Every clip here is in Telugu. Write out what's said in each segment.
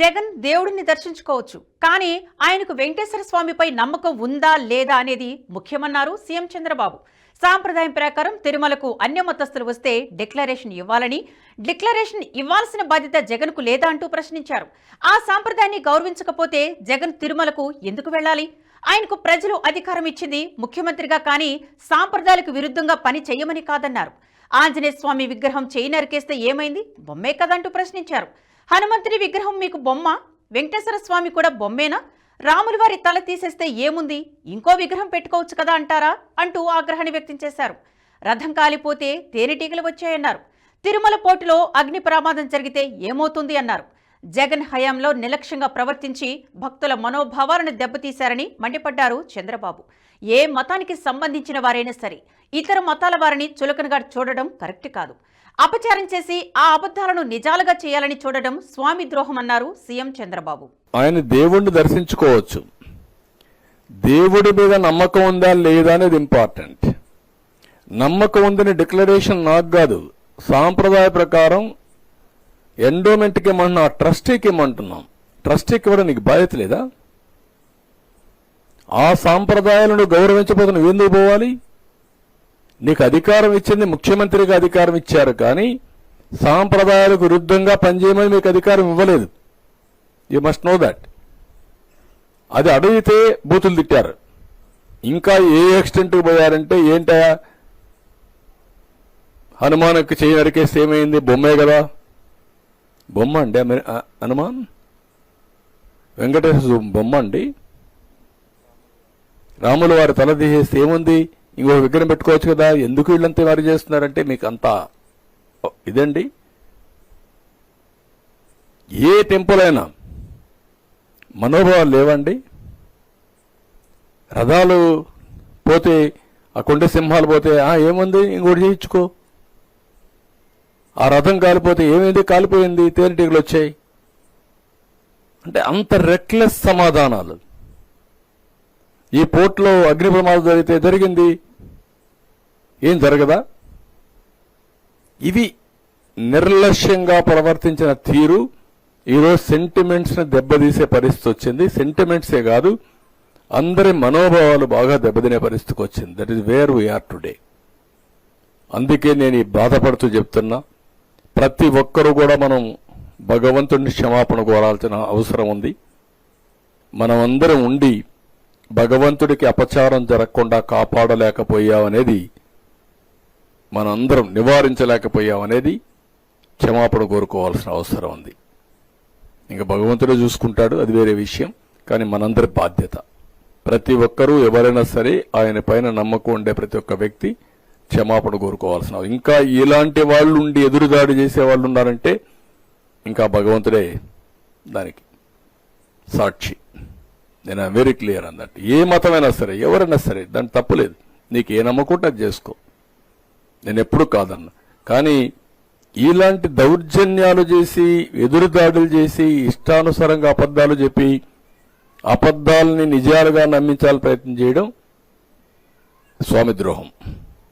జగన్ దేవుడిని దర్శించుకోవచ్చు. కానీ ఆయనకు వెంకటేశ్వర స్వామిపై నమ్మకం ఉందా లేదా అనేది ముఖ్యమన్నారు సీఎం చంద్రబాబు. సాంప్రదాయం ప్రకారం తిరుమలకు అన్య మతస్థులు వస్తే డిక్లరేషన్ ఇవ్వాలని డిక్లరేషన్ ఇవ్వాల్సిన బాధ్యత జగన్కు లేదా అంటూ ప్రశ్నించారు. ఆ సాంప్రదాయాన్ని గౌరవించకపోతే జగన్ తిరుమలకు ఎందుకు వెళ్ళాలి? ఆయనకు ప్రజలు అధికారం ఇచ్చింది ముఖ్యమంత్రిగా కానీ సాంప్రదాయాలకు విరుద్ధంగా పని చేయమని కాదన్నారు. ఆంజనేయ స్వామి విగ్రహం చేయి నరికేస్తే ఏమైంది? బొమ్మే కదంటూ ప్రశ్నించారు. హనుమంతుడి విగ్రహం మీకు బొమ్మ? వెంకటేశ్వర స్వామి కూడా బొమ్మేనా? రాములు వారి తల తీసేస్తే ఏముంది? ఇంకో విగ్రహం పెట్టుకోవచ్చు కదా అంటారా? అంటూ ఆగ్రహాన్ని వ్యక్తం చేశారు. రథం కాలిపోతే తేనెటీగలు వచ్చాయన్నారు. తిరుమల పోటులో అగ్ని ప్రమాదం జరిగితే ఏమవుతుంది అన్నారు. జగన్ హయాంలో నిర్లక్ష్యంగా ప్రవర్తించి భక్తుల మనోభావాలను దెబ్బతీశారని మండిపడ్డారు చంద్రబాబు. ఏ మతానికి సంబంధించిన వారైనా సరే ఇతర మతాల వారిని చులకనగా చూడడం కరెక్ట్ కాదు. అపచారం చేసి ఆ అబద్ధాలను నిజాలుగా చేయాలని చూడడం స్వామి ద్రోహం అన్నారు సీఎం చంద్రబాబు. ఆయన దేవుణ్ణి దర్శించుకోవచ్చు. దేవుడి మీద నమ్మకం ఉందా లేదా అనేది ఇంపార్టెంట్. నమ్మకం ఉందని డిక్లరేషన్ నాకు కాదు. సాంప్రదాయ ప్రకారం ఎండోమెంట్కి ఇమ్మంటున్నాం ఆ ట్రస్టీకి ఇమ్మంటున్నాం. ట్రస్టీకి ఇవ్వడం నీకు బాధ్యత లేదా? ఆ సాంప్రదాయాలను గౌరవించబోతున్న ఎందుకు పోవాలి? నీకు అధికారం ఇచ్చింది ముఖ్యమంత్రిగా అధికారం ఇచ్చారు కానీ సాంప్రదాయాలకు విరుద్ధంగా పనిచేయమని మీకు అధికారం ఇవ్వలేదు. యూ మస్ట్ నో దట్ అది అడిగితే బూతులు తిట్టారు. ఇంకా ఏ ఎక్స్టెంట్కి పోయారంటే ఏంటా? హనుమాన్కి చేయి నరికేస్తే ఏమైంది? బొమ్మే కదా. బొమ్మ అండి హనుమాన్? వెంకటేశ్వర బొమ్మ అండి. రాముల వారి తల తీసేస్తే ఏముంది? ఇంకో విగ్రహం పెట్టుకోవచ్చు కదా ఎందుకు వీళ్ళంతా వారు చేస్తున్నారంటే మీకు అంతా ఇదండి. ఏ టెంపుల్ అయినా మనోభావాలు లేవండి. రథాలు పోతే ఆ కొండ సింహాలు పోతే ఆ ఏముంది? ఇంకోటి చేయించుకో. ఆ రథం కాలిపోతే ఏమైంది? కాలిపోయింది. తేనెటీగలు వచ్చాయి. అంటే అంత రెక్లెస్ సమాధానాలు. ఈ పోర్ట్లో అగ్ని ప్రమాదం జరిగితే జరిగింది. ఏం జరగదా? ఇది నిర్లక్ష్యంగా ప్రవర్తించిన తీరు ఈరోజు సెంటిమెంట్స్ని దెబ్బతీసే పరిస్థితి వచ్చింది. సెంటిమెంట్సే కాదు అందరి మనోభావాలు బాగా దెబ్బతినే పరిస్థితికి వచ్చింది. That is where we are today అందుకే నేను ఈ బాధపడుతూ చెప్తున్నా ప్రతి ఒక్కరూ కూడా మనం భగవంతుడిని క్షమాపణ కోరాల్సిన అవసరం ఉంది. మనం అందరం ఉండి భగవంతుడికి అపచారం జరగకుండా కాపాడలేకపోయామనేది మనందరం నివారించలేకపోయామనేది క్షమాపణ కోరుకోవాల్సిన అవసరం ఉంది. ఇంకా భగవంతుడే చూసుకుంటాడు అది వేరే విషయం కానీ మనందరి బాధ్యత. ప్రతి ఒక్కరూ ఎవరైనా సరే ఆయన పైన నమ్మకం ఉండే ప్రతి ఒక్క వ్యక్తి క్షమాపణ కోరుకోవాల్సిన ఇంకా ఇలాంటి వాళ్ళు ఉండి ఎదురుదాడి చేసే వాళ్ళు ఉన్నారంటే ఇంకా భగవంతుడే దానికి సాక్షి. నేను వెరీ క్లియర్ అన్నట్టు. ఏ మతమైనా సరే ఎవరైనా సరే దాని తప్పులేదు. నీకు ఏ నమ్మకుంటే అది చేసుకో. నేను ఎప్పుడు కాదన్నా. కానీ ఇలాంటి దౌర్జన్యాలు చేసి ఎదురుదాడులు చేసి ఇష్టానుసారంగా అబద్ధాలు చెప్పి అబద్ధాలని నిజాలుగా నమ్మించాలని ప్రయత్నం చేయడం స్వామి ద్రోహం.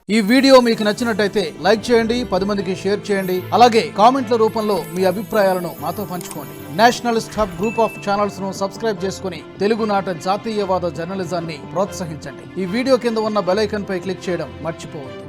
ఈ వీడియో మీకు నచ్చినట్టయితే లైక్ చేయండి పది మందికి షేర్ చేయండి అలాగే కామెంట్ల రూపంలో మీ అభిప్రాయాలను మాతో పంచుకోండి. నేషనలిస్ట్ హబ్ గ్రూప్ ఆఫ్ ఛానల్స్ను సబ్స్క్రైబ్ చేసుకుని తెలుగునాట జాతీయవాద జర్నలిజాన్ని ప్రోత్సహించండి. ఈ వీడియో కింద ఉన్న బెలైకన్ పై క్లిక్ చేయడం మర్చిపోవద్దు.